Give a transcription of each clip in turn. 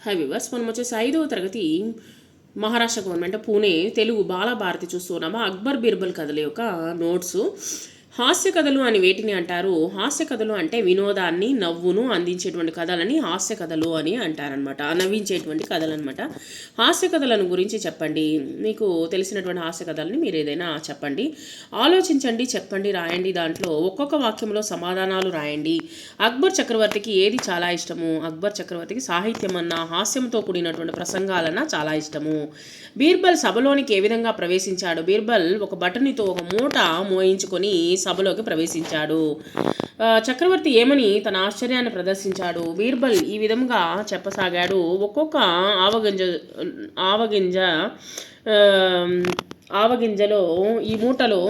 High viewers మనం వచ్చేసి ఐదవ తరగతి మహారాష్ట్ర గవర్నమెంట్ పూణే తెలుగు బాలభారతి చూస్తున్నామా అక్బర్ బీర్బల్ కథల యొక్క నోట్స్ హాస్య కథలు అని వేటిని అంటారు? హాస్య కథలు అంటే వినోదాన్ని నవ్వును అందించేటువంటి కథలని హాస్య కథలు అని అంటారనమాట నవ్వించేటువంటి కథలు అనమాట హాస్య కథలను గురించి చెప్పండి. మీకు తెలిసినటువంటి హాస్య కథలని మీరు ఏదైనా చెప్పండి. ఆలోచించండి చెప్పండి రాయండి. దాంట్లో ఒక్కొక్క వాక్యంలో సమాధానాలు రాయండి. అక్బర్ చక్రవర్తికి ఏది చాలా ఇష్టము? అక్బర్ చక్రవర్తికి సాహిత్యం అన్న హాస్యంతో కూడినటువంటి ప్రసంగాలన్నా చాలా ఇష్టము. బీర్బల్ సభలోనికి ఏ విధంగా ప్రవేశించాడు? బీర్బల్ ఒక బటనితో ఒక మూట మోయించుకొని సభలోకి ప్రవేశించాడు. చక్రవర్తి ఏమని తన ఆశ్చర్యాన్ని ప్రదర్శించాడు. బీర్బల్ ఈ విధంగా చెప్పసాగాడు. ఒక్కొక్క ఆవగింజ ఆవగింజ ఆవగింజలో ఈ మూటలో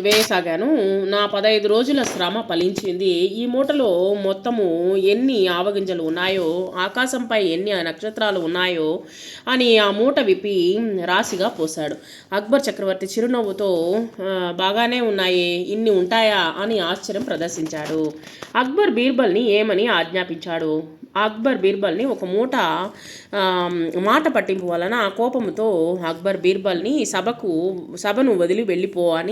వేయసాగాను. నా పదహైదు రోజుల శ్రమ ఫలించింది. ఈ మూటలో మొత్తము ఎన్ని ఆవగింజలు ఉన్నాయో ఆకాశంపై ఎన్ని నక్షత్రాలు ఉన్నాయో అని ఆ మూట విప్పి రాశిగా పోశాడు. అక్బర్ చక్రవర్తి చిరునవ్వుతో బాగానే ఉన్నాయి. ఇన్ని ఉంటాయా? అని ఆశ్చర్యం ప్రదర్శించాడు. అక్బర్ బీర్బల్ని ఏమని ఆజ్ఞాపించాడు? అక్బర్ బీర్బల్ని ఒక మూట మాట పట్టింపు వలన కోపంతో అక్బర్ బీర్బల్ని సభకు సభను వదిలి వెళ్ళిపో అని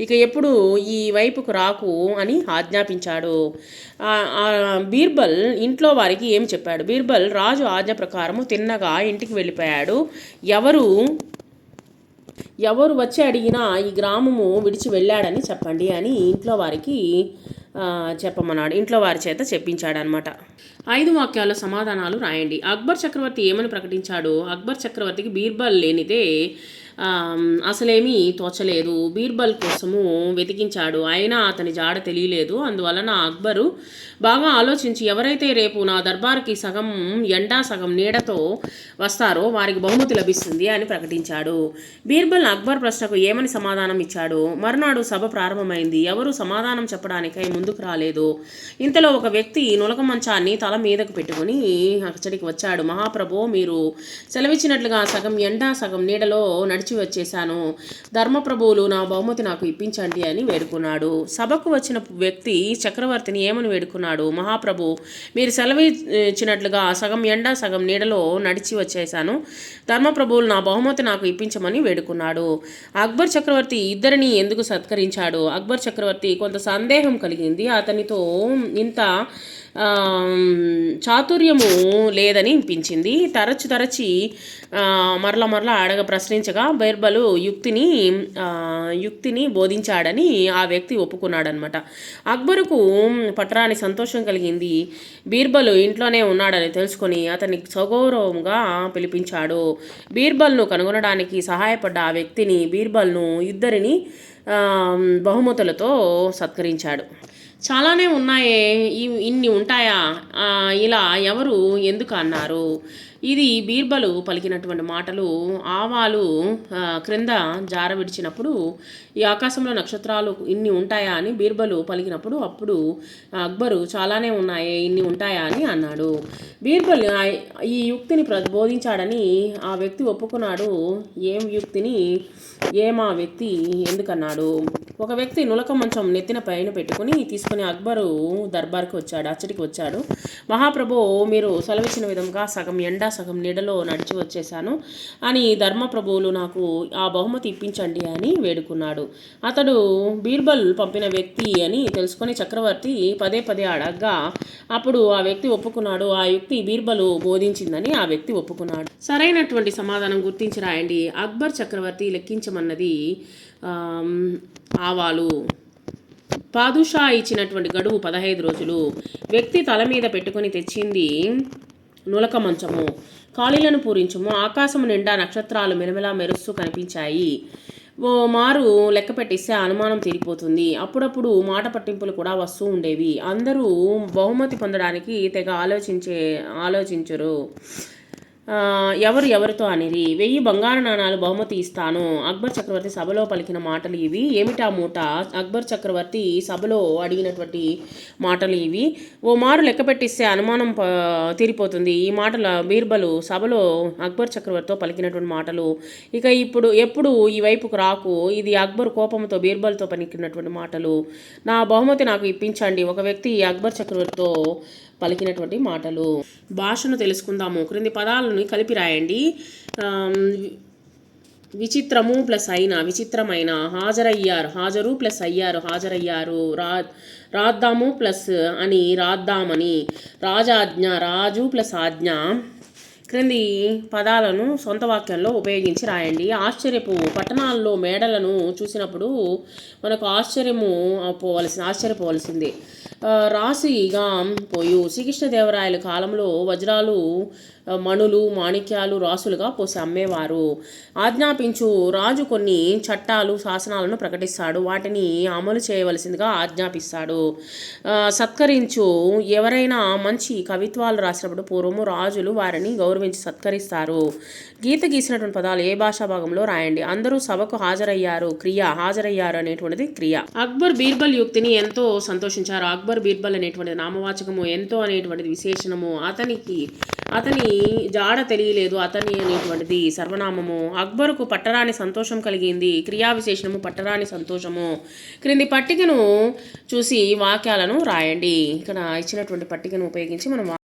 ఇక ఎప్పుడు ఈ వైపుకు రాకు అని ఆజ్ఞాపించాడు. బీర్బల్ ఇంట్లో వారికి ఏం చెప్పాడు? బీర్బల్ రాజు ఆజ్ఞ ప్రకారము తిన్నగా ఇంటికి వెళ్ళిపోయాడు. ఎవరు ఎవరు వచ్చి అడిగినా ఈ గ్రామము విడిచి వెళ్ళాడని చెప్పండి అని ఇంట్లో వారికి చెప్పమన్నాడు. ఇంట్లో వారి చేత చెప్పించాడనమాట ఐదు వాక్యాల సమాధానాలు రాయండి. అక్బర్ చక్రవర్తి ఏమని ప్రకటించాడు? అక్బర్ చక్రవర్తికి బీర్బల్ లేనిదే అసలేమీ తోచలేదు. బీర్బల్ కోసము వెతికించాడు. అయినా అతని జాడ తెలియలేదు. అందువలన అక్బరు బాగా ఆలోచించి ఎవరైతే రేపు నా దర్బార్కి సగం ఎండా సగం నీడతో వస్తారో వారికి బహుమతి లభిస్తుంది అని ప్రకటించాడు. బీర్బల్ అక్బర్ ప్రశ్నకు ఏమని సమాధానం ఇచ్చాడు? మరునాడు సభ ప్రారంభమైంది. ఎవరు సమాధానం చెప్పడానికై ముందుకు రాలేదు. ఇంతలో ఒక వ్యక్తి నులక మంచాన్ని తల మీదకు పెట్టుకుని అక్కడికి వచ్చాడు. మహాప్రభు మీరు సెలవిచ్చినట్లుగా సగం ఎండా సగం నీడలో నడిచి నడిచి వచ్చేశాను. ధర్మప్రభువులు నా బహుమతి నాకు ఇప్పించండి అని వేడుకున్నాడు. సభకు వచ్చిన వ్యక్తి చక్రవర్తిని ఏమని వేడుకున్నాడు? మహాప్రభు మీరు సెలవు ఇచ్చినట్లుగా సగం ఎండ సగం నీడలో నడిచి వచ్చేశాను. ధర్మప్రభువులు నా బహుమతి నాకు ఇప్పించమని వేడుకున్నాడు. అక్బర్ చక్రవర్తి ఇద్దరిని ఎందుకు సత్కరించాడు? అక్బర్ చక్రవర్తి కొంత సందేహం కలిగింది. అతనితో ఇంత చాతుర్యము లేదని అనిపించింది. తరచు తరచి మరల మరల అడగ ప్రశ్నించగా బైర్బలు యుక్తిని యుక్తిని బోధించాడని ఆ వ్యక్తి ఒప్పుకున్నాడనమాట అక్బరుకు పట్టరాని సంతోషం కలిగింది. బీర్బలు ఇంట్లోనే ఉన్నాడని తెలుసుకొని అతన్ని సగౌరవంగా పిలిపించాడు. బీర్బల్ను కనుగొనడానికి సహాయపడ్డ ఆ వ్యక్తిని బీర్బల్ను ఇద్దరిని బహుమతులతో సత్కరించాడు. చాలానే ఉన్నాయే ఇన్ని ఉంటాయా? ఇలా ఎవరు ఎందుకు అన్నారు? ఇది బీర్బలు పలికినటువంటి మాటలు. ఆవాలు క్రింద జార విడిచినప్పుడు ఈ ఆకాశంలో నక్షత్రాలు ఇన్ని ఉంటాయా అని బీర్బలు పలికినప్పుడు అప్పుడు అక్బరు చాలానే ఉన్నాయే ఇన్ని ఉంటాయా అని అన్నాడు. బీర్బల్ ఈ యుక్తిని ప్రబోధించాడని ఆ వ్యక్తి ఒప్పుకున్నాడు. ఏం యుక్తిని? ఏమా వ్యక్తి? ఎందుకన్నాడు. ఒక వ్యక్తి నులక మంచం నెత్తిన పైన పెట్టుకుని తీసుకుని అక్బరు దర్బార్కి వచ్చాడు అచ్చటికి వచ్చాడు. మహాప్రభు మీరు సెలవిచ్చిన విధంగా సగం ఎండ సగం నీడలో నడిచి వచ్చేసాను అని ధర్మప్రభువులు నాకు ఆ బహుమతి ఇప్పించండి అని వేడుకున్నాడు. అతడు బీర్బల్ పంపిన వ్యక్తి అని తెలుసుకొని చక్రవర్తి పదే పదే అడగ్గా అప్పుడు ఆ వ్యక్తి ఒప్పుకున్నాడు. ఆ యుక్తి బీర్బలు బోధించిందని ఆ వ్యక్తి ఒప్పుకున్నాడు. సరైనటువంటి సమాధానం గుర్తించి రాయండి. అక్బర్ చక్రవర్తి లెక్కించమన్నది ఆవాలు. పాదుషా ఇచ్చినటువంటి గడువు పదహైదు రోజులు. వ్యక్తి తల మీద పెట్టుకొని తెచ్చింది నులక మంచము ఖాళీలను పూరించము. ఆకాశము నిండా నక్షత్రాలు మెలమెలా మెరుస్తూ కనిపించాయి. ఓ మారు లెక్క పెట్టిస్తే అనుమానం తీరిపోతుంది. అప్పుడప్పుడు మాట పట్టింపులు కూడా వస్తూ ఉండేవి. అందరూ బహుమతి పొందడానికి తెగ ఆలోచించే ఆలోచించరు. ఎవరు ఎవరితో అనిరి వెయ్యి బంగారు నాణాలు బహుమతి ఇస్తాను. అక్బర్ చక్రవర్తి సభలో పలికిన మాటలు ఇవి. ఏమిటా మూట? అక్బర్ చక్రవర్తి సభలో అడిగినటువంటి మాటలు ఇవి. ఓ మారు లెక్క పెట్టిస్తే అనుమానం తీరిపోతుంది. ఈ మాటల బీర్బలు సభలో అక్బర్ చక్రవర్తితో పలికినటువంటి మాటలు. ఇక ఇప్పుడు ఎప్పుడు ఈ వైపుకు రాకు? ఇది అక్బర్ కోపంతో బీర్బల్తో పలికినటువంటి మాటలు. నా బహుమతి నాకు ఇప్పించండి. ఒక వ్యక్తి అక్బర్ చక్రవర్తితో పలికినటువంటి మాటలు. భాషను తెలుసుకుందాము. క్రింది పదాలను కలిపి రాయండి. విచిత్రము ప్లస్ అయిన విచిత్రమైన హాజరయ్యారు హాజరు ప్లస్ అయ్యారు హాజరయ్యారు రా రాద్దాము ప్లస్ అని రాద్దామని రాజాజ్ఞ రాజు ప్లస్ ఆజ్ఞ. క్రింది పదాలను సొంత వాక్యంలో ఉపయోగించి రాయండి. ఆశ్చర్యపు పట్టణాల్లో మేడలను చూసినప్పుడు మనకు ఆశ్చర్యము పోవలసి ఆశ్చర్యపోవలసింది. రాశిగా పోయు శ్రీకృష్ణదేవరాయల కాలంలో వజ్రాలు మణులు మాణిక్యాలు రాసులుగా పోసి అమ్మేవారు. ఆజ్ఞాపించు రాజు కొన్ని చట్టాలు శాసనాలను ప్రకటిస్తాడు. వాటిని అమలు చేయవలసిందిగా ఆజ్ఞాపిస్తాడు. సత్కరించు. ఎవరైనా మంచి కవిత్వాలు రాసినప్పుడు పూర్వము రాజులు వారిని గౌరవించి సత్కరిస్తారు. గీత గీసినటువంటి పదాలు ఏ భాషా భాగంలో రాయండి? అందరూ సభకు హాజరయ్యారు. క్రియ హాజరయ్యారు అనేటువంటిది క్రియ. అక్బర్ బీర్బల్ యుక్తిని ఎంతో సంతోషించారు. అక్బర్ బీర్బల్ అనేటువంటిది నామవాచకము ఎంతో అనేటువంటిది విశేషణము. అతనికి అతని అతని జాడ తెలియలేదు అతని అనేటువంటిది. సర్వనామము. అక్బరుకు పట్టరాని సంతోషం కలిగింది. క్రియా విశేషణము పట్టరాని సంతోషము. క్రింది పట్టికను చూసి వాక్యాలను రాయండి. ఇక్కడ ఇచ్చినటువంటి పట్టికను ఉపయోగించి మనం